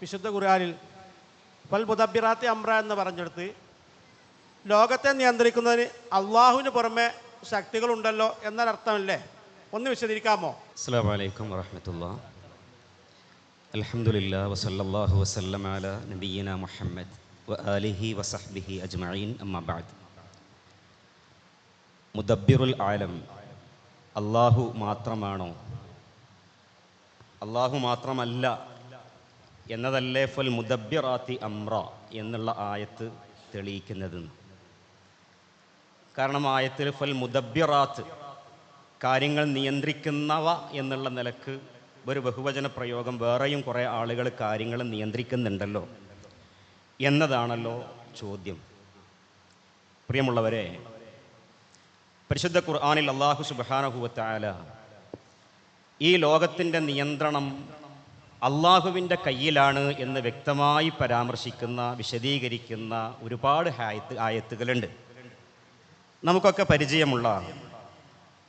വിശുദ്ധ ഖുർആാനിൽ ഫൽ മുദബിറാത്തി അമ്ര എന്ന് പറഞ്ഞെടുത്ത് ലോകത്തെ നിയന്ത്രിക്കുന്നതിന് അള്ളാഹുവിന് പുറമെ ശക്തികളുണ്ടല്ലോ എന്നൊരർത്ഥമല്ലേ? ഒന്ന് വിശദീകരിക്കാമോ? അസ്സാം വലൈക്കും അലഹമുല്ല വസല്ലാഹു വസ്ലം നബീന മുഹമ്മദ് വ ആലിഹി വസഹ്ബിഹി അജ്മഈൻ അമ്മബാദ് മുദബ്ബിറുൽ ആലം അള്ളാഹു മാത്രമാണോ? അള്ളാഹു മാത്രമല്ല എന്നതല്ലേ ഫൽ മുദബ്ബിറാത്തി അമ്ര എന്നുള്ള ആയത്ത് തെളിയിക്കുന്നത്. കാരണം ആയത്തിൽ ഫൽ മുദബ്ബിറാത്ത് കാര്യങ്ങൾ നിയന്ത്രിക്കുന്നവ എന്നുള്ള നിലയ്ക്ക് ഒരു ബഹുവചന പ്രയോഗം വേറെയും കുറേ ആളുകൾ കാര്യങ്ങൾ നിയന്ത്രിക്കുന്നുണ്ടല്ലോ എന്നതാണല്ലോ ചോദ്യം. പ്രിയമുള്ളവരെ പരിശുദ്ധ ഖുർആാനിൽ അള്ളാഹു സുബാനഹുവത്തായ ഈ ലോകത്തിന്റെ നിയന്ത്രണം അള്ളാഹുവിന്റെ കയ്യിലാണ് എന്ന് വ്യക്തമായി പരാമർശിക്കുന്ന വിശദീകരിക്കുന്ന ഒരുപാട് ആയത്ത് ആയത്തുകളുണ്ട്. നമുക്കൊക്കെ പരിചയമുള്ള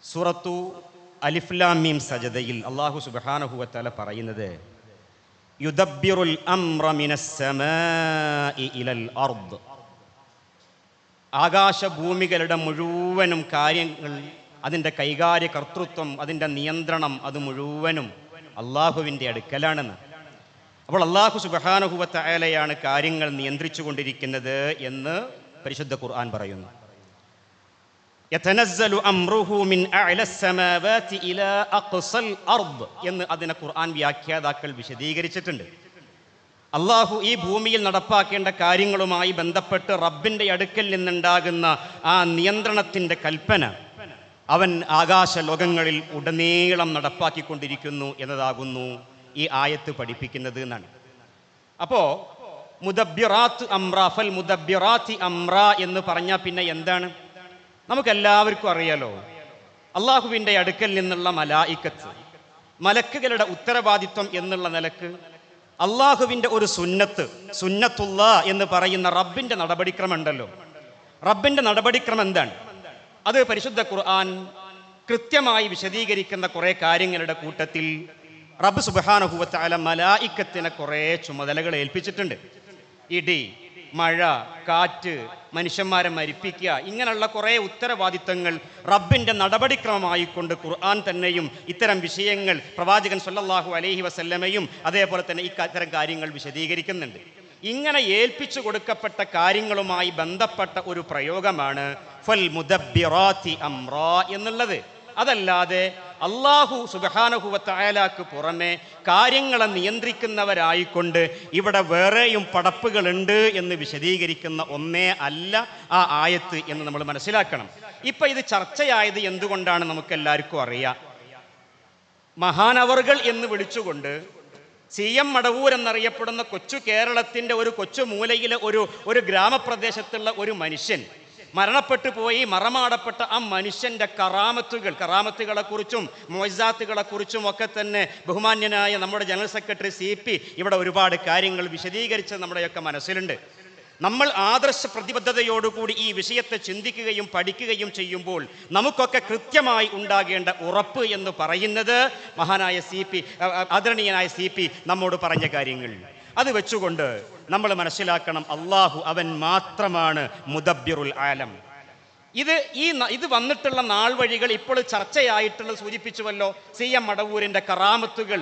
സൂറത്തു അലിഫ്ലാമീം സജതയിൽ അള്ളാഹു സുബാനഹുവത്തല പറയുന്നത് അർദ്. ആകാശഭൂമികളുടെ മുഴുവനും കാര്യങ്ങൾ അതിന്റെ കൈകാര്യ കർത്തൃത്വം അതിന്റെ നിയന്ത്രണം അത് മുഴുവനും അള്ളാഹുവിന്റെ അടുക്കലാണെന്ന്. അപ്പോൾ അള്ളാഹു സുബഹാനുഹുവത്ത അയലയാണ് കാര്യങ്ങൾ നിയന്ത്രിച്ചു കൊണ്ടിരിക്കുന്നത് എന്ന് പരിശുദ്ധ ഖുർആൻ പറയുന്നു. യതനസ്സലു അംറുഹു മിൻ ഇലാ അർദ് എന്ന് അതിനെ ഖുർആൻ വ്യാഖ്യാതാക്കൾ വിശദീകരിച്ചിട്ടുണ്ട്. അള്ളാഹു ഈ ഭൂമിയിൽ നടപ്പാക്കേണ്ട കാര്യങ്ങളുമായി ബന്ധപ്പെട്ട് റബ്ബിന്റെ അടുക്കൽ നിന്നുണ്ടാകുന്ന ആ നിയന്ത്രണത്തിന്റെ കൽപ്പന അവൻ ആകാശ ലോകങ്ങളിൽ ഉടനീളം നടപ്പാക്കിക്കൊണ്ടിരിക്കുന്നു എന്നതാകുന്നു ഈ ആയത്ത് പഠിപ്പിക്കുന്നത് എന്നാണ്. അപ്പോൾ മുദബ്യറാത്ത് അമ്ര ഫൽ മുദബ്ബിറാത്തി അമ്ര എന്ന് പറഞ്ഞാൽ പിന്നെ എന്താണ്? നമുക്കെല്ലാവർക്കും അറിയാലോ അള്ളാഹുവിന്റെ അടുക്കൽ നിന്നുള്ള മലായിക്കത്ത് മലക്കുകളുടെ ഉത്തരവാദിത്വം എന്നുള്ള നിലയ്ക്ക് അള്ളാഹുവിന്റെ ഒരു സുന്നത്ത് സുന്നത്തുള്ള എന്ന് പറയുന്ന റബ്ബിന്റെ നടപടിക്രമം ഉണ്ടല്ലോ. റബ്ബിന്റെ നടപടിക്രമം എന്താണ്? അത് പരിശുദ്ധ ഖുർആൻ കൃത്യമായി വിശദീകരിക്കുന്ന കുറേ കാര്യങ്ങളുടെ കൂട്ടത്തിൽ റബ്ബ് സുബാനഹുവത്താല മലായിക്കത്തിനെ കുറേ ചുമതലകൾ ഏൽപ്പിച്ചിട്ടുണ്ട്. ഇടി മഴ കാറ്റ് മനുഷ്യന്മാരെ മരിപ്പിക്കുക ഇങ്ങനെയുള്ള കുറേ ഉത്തരവാദിത്തങ്ങൾ റബ്ബിന്റെ നടപടിക്രമമായിക്കൊണ്ട് ഖുർആൻ തന്നെയും ഇത്തരം വിഷയങ്ങൾ പ്രവാചകൻ സല്ലാഹു അലഹി വസല്ലമയും അതേപോലെ തന്നെ ഇത്തരം കാര്യങ്ങൾ വിശദീകരിക്കുന്നുണ്ട്. ഇങ്ങനെ ഏൽപ്പിച്ചു കൊടുക്കപ്പെട്ട കാര്യങ്ങളുമായി ബന്ധപ്പെട്ട ഒരു പ്രയോഗമാണ് ഫൽ അമ്ര എന്നുള്ളത്. അതല്ലാതെ അള്ളാഹു സുബഹാനഹുവത്തായാലാക്ക് പുറമെ കാര്യങ്ങളെ നിയന്ത്രിക്കുന്നവരായിക്കൊണ്ട് ഇവിടെ വേറെയും പടപ്പുകളുണ്ട് എന്ന് വിശദീകരിക്കുന്ന ഒന്നേ അല്ല ആ ആയത്ത് എന്ന് നമ്മൾ മനസ്സിലാക്കണം. ഇപ്പൊ ഇത് ചർച്ചയായത് എന്തുകൊണ്ടാണ് നമുക്ക് എല്ലാവർക്കും അറിയാം. മഹാനവറുകൾ എന്ന് വിളിച്ചുകൊണ്ട് സി എം മടവൂർ എന്നറിയപ്പെടുന്ന കൊച്ചു കേരളത്തിന്റെ ഒരു കൊച്ചു മൂലയിലെ ഒരു ഒരു ഗ്രാമപ്രദേശത്തുള്ള ഒരു മനുഷ്യൻ. മരണപ്പെട്ടു പോയി മറമാടപ്പെട്ട ആ മനുഷ്യന്റെ കറാമത്തുകൾ കറാമത്തുകളെക്കുറിച്ചും കുറിച്ചും മൊയ്സാത്തുകളെ കുറിച്ചും ഒക്കെ തന്നെ ബഹുമാന്യനായ നമ്മുടെ ജനറൽ സെക്രട്ടറി സി ഇവിടെ ഒരുപാട് കാര്യങ്ങൾ വിശദീകരിച്ച് നമ്മുടെയൊക്കെ മനസ്സിലുണ്ട്. നമ്മൾ ആദർശ പ്രതിബദ്ധതയോടുകൂടി ഈ വിഷയത്തെ ചിന്തിക്കുകയും പഠിക്കുകയും ചെയ്യുമ്പോൾ നമുക്കൊക്കെ കൃത്യമായി ഉണ്ടാകേണ്ട ഉറപ്പ് എന്ന് പറയുന്നത് മഹാനായ സി പി ആദരണീയനായ സി പി നമ്മോട് പറഞ്ഞ കാര്യങ്ങൾ. അത് വെച്ചുകൊണ്ട് നമ്മൾ മനസ്സിലാക്കണം അള്ളാഹു അവൻ മാത്രമാണ് മുദബ്ബിറുൽ ആലം. ഇത് ഈ ഇത് വന്നിട്ടുള്ള നാൾ വഴികൾ ഇപ്പോൾ ചർച്ചയായിട്ടുള്ള സൂചിപ്പിച്ചുവല്ലോ സി എം മടവൂരിന്റെ കറാമത്തുകൾ.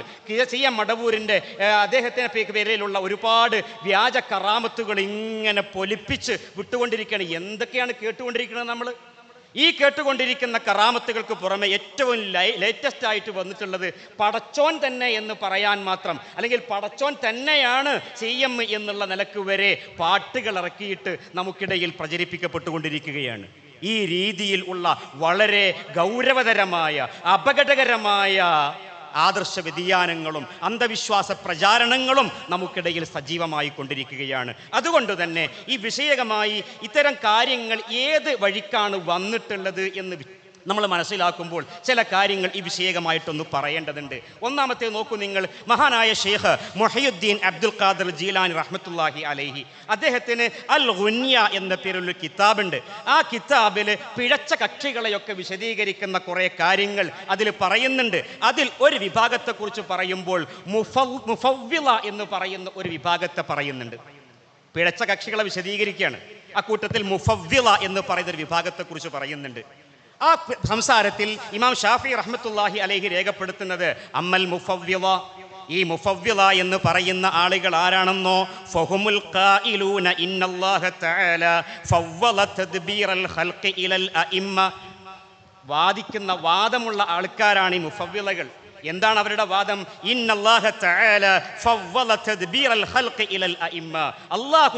സി എം മടവൂരിന്റെ അദ്ദേഹത്തിന്റെ പേരിലുള്ള ഒരുപാട് വ്യാജ കറാമത്തുകൾ ഇങ്ങനെ പൊലിപ്പിച്ച് വിട്ടുകൊണ്ടിരിക്കുകയാണ്. എന്തൊക്കെയാണ് കേട്ടുകൊണ്ടിരിക്കുന്നത് നമ്മൾ ഈ കേട്ടുകൊണ്ടിരിക്കുന്ന കറാമത്തുകൾക്ക് പുറമെ ഏറ്റവും ലേറ്റസ്റ്റ് ആയിട്ട് വന്നിട്ടുള്ളത് പടച്ചോൻ തന്നെ എന്ന് പറയാൻ മാത്രം. അല്ലെങ്കിൽ പടച്ചോൻ തന്നെയാണ് സി എം എന്നുള്ള നിലയ്ക്ക് വരെ പാട്ടുകൾ ഇറക്കിയിട്ട് നമുക്കിടയിൽ പ്രചരിപ്പിക്കപ്പെട്ടുകൊണ്ടിരിക്കുകയാണ്. ഈ രീതിയിൽ ഉള്ള വളരെ ഗൗരവതരമായ അപകടകരമായ ആദർശ വ്യതിയാനങ്ങളും അന്ധവിശ്വാസ പ്രചാരണങ്ങളും നമുക്കിടയിൽ സജീവമായി കൊണ്ടിരിക്കുകയാണ് അതുകൊണ്ട് തന്നെ ഈ വിഷയകമായി ഇത്തരം കാര്യങ്ങൾ ഏത് വഴിക്കാണ് വന്നിട്ടുള്ളത് എന്ന് നമ്മൾ മനസ്സിലാക്കുമ്പോൾ ചില കാര്യങ്ങൾ ഈ വിഷയകമായിട്ടൊന്ന് പറയേണ്ടതുണ്ട്. ഒന്നാമത്തെ നോക്കൂ നിങ്ങൾ മഹാനായ ഷെയ്ഖ് മൊഹയുദ്ദീൻ അബ്ദുൽ ഖാദർ ജീലാൻ റഹ്മത്തുല്ലാഹി അലൈഹി. അദ്ദേഹത്തിന് അൽ ഗുന്യ എന്ന പേരുള്ള കിതാബുണ്ട്. ആ കിതാബിൽ പിഴച്ച കക്ഷികളെയൊക്കെ വിശദീകരിക്കുന്ന കുറേ കാര്യങ്ങൾ അതിൽ പറയുന്നുണ്ട്. അതിൽ ഒരു വിഭാഗത്തെക്കുറിച്ച് പറയുമ്പോൾ മുഫവ്വില എന്ന് പറയുന്ന ഒരു വിഭാഗത്തെ പറയുന്നുണ്ട്. പിഴച്ച കക്ഷികളെ വിശദീകരിക്കുകയാണ്. അക്കൂട്ടത്തിൽ മുഫവ്വില എന്ന് പറയുന്ന ഒരു വിഭാഗത്തെക്കുറിച്ച് പറയുന്നുണ്ട്. ആ സംസാരത്തിൽ ഇമാം ഷാഫി റഹ്മത്തുല്ലാഹി അലഹി രേഖപ്പെടുത്തുന്നത് അമ്മൽ മുഫവ്യവ ഈ മുഫവ്യത എന്ന് പറയുന്ന ആളുകൾ ആരാണെന്നോ? ഫഹുമുൽ ഖായിലൂന ഇന്നല്ലാഹ തആല. ഫവ്വല തദ്ബീറൽ ഖൽഖി ഇലൽ അഇമ്മ. വാദിക്കുന്ന വാദമുള്ള ആൾക്കാരാണ് ഈ മുഫവ്വിളകൾ. എന്താണ് അവരുടെ വാദം? അള്ളാഹു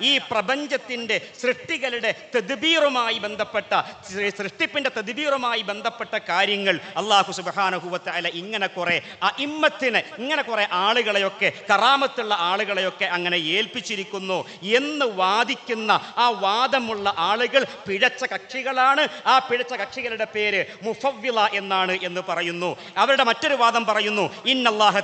ഈ പ്രപഞ്ചത്തിന്റെ സൃഷ്ടികളുടെ തെദ്ബീറുമായി ബന്ധപ്പെട്ട സൃഷ്ടിപ്പിന്റെ തെദ്ബീറുമായി ബന്ധപ്പെട്ട കാര്യങ്ങൾ അള്ളാഹു തആല ഇങ്ങനെ കുറെ അഇമ്മത്തിനെ ഇങ്ങനെ കുറെ ആളുകളെയൊക്കെ കറാമത്തുള്ള ആളുകളെയൊക്കെ അങ്ങനെ ഏൽപ്പിച്ചിരിക്കുന്നു എന്ന് വാദിക്കുന്ന ആ വാദമുള്ള ആളുകൾ പിഴച്ച കക്ഷികളാണ്. ആ പിഴച്ച കക്ഷികളുടെ പേര് മുഫവ്വില എന്നാണ് എന്ന് പറയുന്നു. അവരുടെ മറ്റൊരു വാദം പറയുന്നു. ഇന്നല്ലാഹ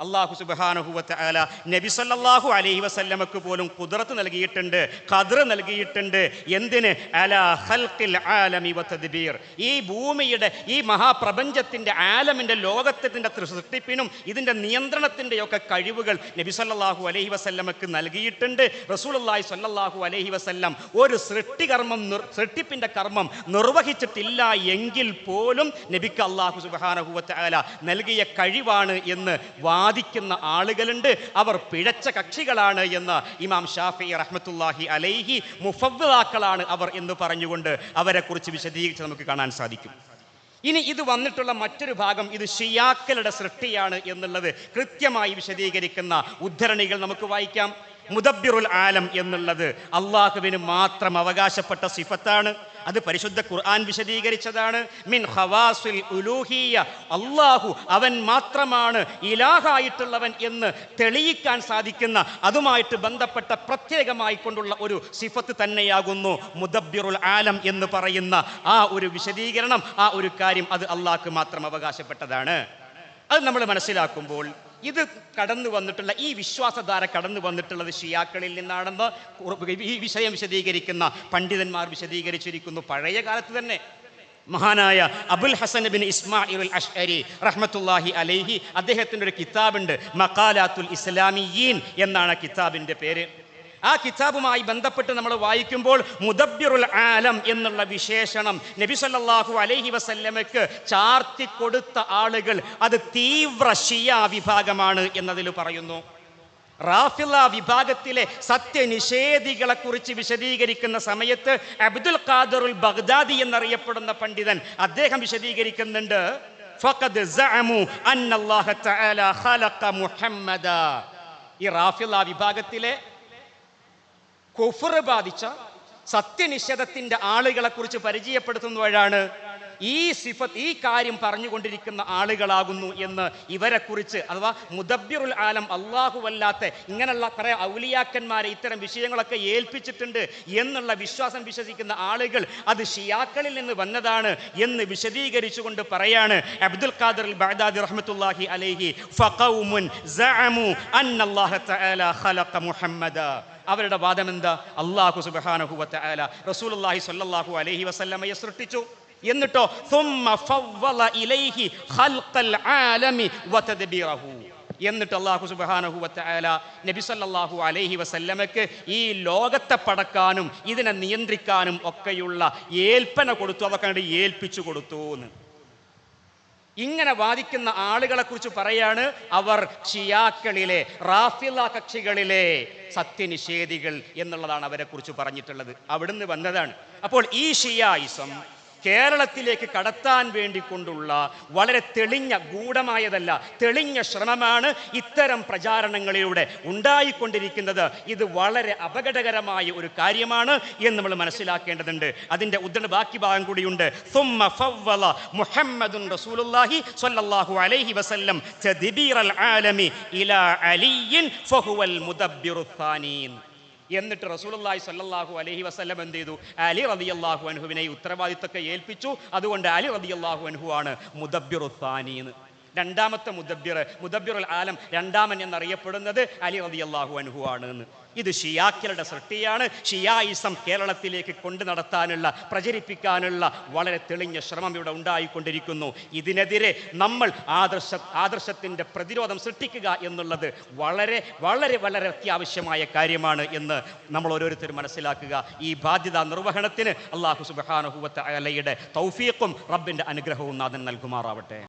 അള്ളാഹു സുബാനഹുവത്ത് അല നബി സല്ലല്ലാഹു അലൈഹി വസല്ലമക്ക് പോലും കുതിർത്ത് നൽകിയിട്ടുണ്ട് കതിർ നൽകിയിട്ടുണ്ട്. എന്തിന്? അല ആലമി ഈ ഭൂമിയുടെ ഈ മഹാപ്രപഞ്ചത്തിന്റെ ആലമിന്റെ ലോകത്തിന്റെ സൃഷ്ടിപ്പിനും ഇതിന്റെ നിയന്ത്രണത്തിന്റെ ഒക്കെ കഴിവുകൾ നബി സല്ലല്ലാഹു അലൈഹി വസല്ലമക്ക് നൽകിയിട്ടുണ്ട്. റസൂലുള്ളാഹി സല്ലാഹു അലൈഹി വസല്ലം ഒരു സൃഷ്ടികർമ്മം സൃഷ്ടിപ്പിന്റെ കർമ്മം നിർവഹിച്ചിട്ടില്ല എങ്കിൽ പോലും നബിക്ക് അള്ളാഹു സുബ്ഹാനഹു അല നൽകിയ കഴിവാണ് എന്ന് വാദിക്കുന്ന ആളുകളുണ്ട്. അവർ പിഴച്ച കക്ഷികളാണ് എന്ന് ഇമാം ഷാഫി റഹ്മത്തുല്ലാഹി അലൈഹി മുഫവ്വാക്കളാണ് അവർ എന്ന് പറഞ്ഞുകൊണ്ട് അവരെക്കുറിച്ച് വിശദീകരിച്ച് നമുക്ക് കാണാൻ സാധിക്കും. ഇനി ഇത് വന്നിട്ടുള്ള മറ്റൊരു ഭാഗം ഇത് ഷിയാക്കളുടെ സൃഷ്ടിയാണ് എന്നുള്ളത് കൃത്യമായി വിശദീകരിക്കുന്ന ഉദ്ധരണികൾ നമുക്ക് വായിക്കാം. മുദബ്ബിറുൽ ആലം എന്നുള്ളത് അള്ളാഹുവിന് മാത്രം അവകാശപ്പെട്ട സിഫത്താണ്. അത് പരിശുദ്ധ ഖുർആൻ വിശദീകരിച്ചതാണ്. മിൻ ഹവാസുൽ ഉലൂഹിയ അള്ളാഹു അവൻ മാത്രമാണ് ഇലാഹായിട്ടുള്ളവൻ എന്ന് തെളിയിക്കാൻ സാധിക്കുന്ന അതുമായിട്ട് ബന്ധപ്പെട്ട പ്രത്യേകമായി കൊണ്ടുള്ള ഒരു സിഫത്ത് തന്നെയാകുന്നു മുദബ്ബിറുൽ ആലം എന്ന് പറയുന്ന ആ ഒരു വിശദീകരണം ആ ഒരു കാര്യം അത് അള്ളാഹ്ക്ക് മാത്രം അവകാശപ്പെട്ടതാണ്. അത് നമ്മൾ മനസ്സിലാക്കുമ്പോൾ ഇത് കടന്നു വന്നിട്ടുള്ള ഈ വിശ്വാസധാര കടന്നു വന്നിട്ടുള്ളത് ഷിയാക്കളിൽ നിന്നാണെന്ന് ഈ വിഷയം വിശദീകരിക്കുന്ന പണ്ഡിതന്മാർ വിശദീകരിച്ചിരിക്കുന്നു. പഴയ കാലത്ത് തന്നെ മഹാനായ Abul Hasan bin Ismail Ashari റഹ്മത്തുല്ലാഹി അലൈഹി അദ്ദേഹത്തിന്റെ ഒരു കിതാബുണ്ട് മക്കാലാത്തുൽ ഇസ്ലാമിയീൻ എന്നാണ് ആ കിതാബിന്റെ പേര്. ആ കിതാബുമായി ബന്ധപ്പെട്ട് നമ്മൾ വായിക്കുമ്പോൾ മുദബ്ബിറുൽ ആലം എന്നുള്ള വിശേഷണം നബി സല്ലാഹു അലൈഹി വസല്ലമയ്ക്ക് ചാർത്തി കൊടുത്ത ആളുകൾ അത് തീവ്ര ഷിയ വിഭാഗമാണ് എന്നതിൽ പറയുന്നു. റാഫില വിഭാഗത്തിലെ സത്യനിഷേധികളെ കുറിച്ച് വിശദീകരിക്കുന്ന സമയത്ത് അബ്ദുൽ ഖാദറുൽ ബഗ്ദാദി എന്നറിയപ്പെടുന്ന പണ്ഡിതൻ അദ്ദേഹം വിശദീകരിക്കുന്നുണ്ട് ഫഖദ് അന്നല്ലാഹു തആല ഖലഖ മുഹമ്മദ. ഈ റാഫില വിഭാഗത്തിലെ കുഫർ ബാധിച്ച സത്യനിഷേധത്തിന്റെ ആളുകളെ കുറിച്ച് പരിചയപ്പെടുത്തുന്നവരാണ് ഈ സിഫത്ത് ഈ കാര്യം പറഞ്ഞുകൊണ്ടിരിക്കുന്ന ആളുകളാകുന്നു എന്ന് ഇവരെ കുറിച്ച് അഥവാ മുദബ്ബിറുൽ ആലം അള്ളാഹുവല്ലാത്ത ഇങ്ങനെയുള്ള കുറെ ഔലിയാക്കന്മാരെ ഇത്തരം വിഷയങ്ങളൊക്കെ ഏൽപ്പിച്ചിട്ടുണ്ട് എന്നുള്ള വിശ്വാസം വിശ്വസിക്കുന്ന ആളുകൾ അത് ഷിയാക്കളിൽ നിന്ന് വന്നതാണ് എന്ന് വിശദീകരിച്ചുകൊണ്ട് പറയാണ് അബ്ദുൽ ഖാദർ ബഅദാദി റഹ്മത്തുള്ളാഹി അലൈഹി ഫഖൗമുൻ സഅമു തആല ഖലഖ മുഹമ്മദ. അവരുടെ വാദം എന്താ അള്ളാഹു സുബാനഹുവത്ത അല റസൂൽ സല്ലാഹു അലഹി വസ്ല്ലമയെ സൃഷ്ടിച്ചു. എന്നിട്ടോ എന്നിട്ട് അള്ളാഹു സുബാനഹു വത്തായാല നബി സല്ലാഹു അലൈഹി വസല്ലമക്ക് ഈ ലോകത്തെ പടക്കാനും ഇതിനെ നിയന്ത്രിക്കാനും ഒക്കെയുള്ള ഏൽപ്പന കൊടുത്തു. അതൊക്കെ ഏൽപ്പിച്ചു കൊടുത്തു എന്ന് ഇങ്ങനെ വാദിക്കുന്ന ആളുകളെ കുറിച്ച് പറയാണ് അവർ ഷിയാക്കളിലെ റാഫില കക്ഷികളിലെ സത്യനിഷേധികൾ എന്നുള്ളതാണ് അവരെ കുറിച്ച് പറഞ്ഞിട്ടുള്ളത്. അവിടുന്ന് വന്നതാണ്. അപ്പോൾ ഈ ഷിയായിസം കേരളത്തിലേക്ക് കടത്താൻ വേണ്ടി കൊണ്ടുള്ള വളരെ തെളിഞ്ഞ ഗൂഢമായതല്ല തെളിഞ്ഞ ശ്രമമാണ് ഇത്തരം പ്രചാരണങ്ങളിലൂടെ ഉണ്ടായിക്കൊണ്ടിരിക്കുന്നത്. ഇത് വളരെ അപകടകരമായ ഒരു കാര്യമാണ് എന്ന് നമ്മൾ മനസ്സിലാക്കേണ്ടതുണ്ട്. അതിന്റെ ഉദ്ധരണ ബാക്കി ഭാഗം കൂടിയുണ്ട്. മുഹമ്മദുൻ റസൂലുള്ളാഹി സ്വല്ലല്ലാഹു അലൈഹി വസല്ലം തദ്ബീറൽ ആലമി ഇലാ അലിയൻ ഫഹുവൽ മുദബ്ബിറുത്താനീൻ എന്നിട്ട് റസൂലി സല്ലാഹു അലഹി വസ്ലം എന്ത് ചെയ്തു? അലി റതി അള്ളാഹു അൻഹുവിനെ ഉത്തരവാദിത്തൊക്കെ ഏൽപ്പിച്ചു. അതുകൊണ്ട് അലി റതി അള്ളാഹു അൻഹു ആണ് മുദബിറുസാനി എന്ന് രണ്ടാമത്തെ മുദബ്ബിർ മുദബ്ബിറുൽ ആലം രണ്ടാമൻ എന്നറിയപ്പെടുന്നത് അലി റതി അള്ളാഹു അനുഹു ആണ് എന്ന് ഇത് ഷിയാക്കളുടെ സൃഷ്ടിയാണ്. ഷിയായിസം കേരളത്തിലേക്ക് കൊണ്ടു നടത്താനുള്ള പ്രചരിപ്പിക്കാനുള്ള വളരെ തെളിഞ്ഞ ശ്രമം ഇവിടെ ഉണ്ടായിക്കൊണ്ടിരിക്കുന്നു. ഇതിനെതിരെ നമ്മൾ ആദർശ ആദർശത്തിന്റെ പ്രതിരോധം സൃഷ്ടിക്കുക എന്നുള്ളത് വളരെ വളരെ വളരെ അത്യാവശ്യമായ കാര്യമാണ് എന്ന് നമ്മൾ ഓരോരുത്തരും മനസ്സിലാക്കുക. ഈ ബാധ്യത നിർവഹണത്തിന് അള്ളാഹു സുബാനുഹുവത്ത് അലയുടെ തൗഫീഖും റബ്ബിന്റെ അനുഗ്രഹവും നാഥൻ നൽകുമാറാവട്ടെ.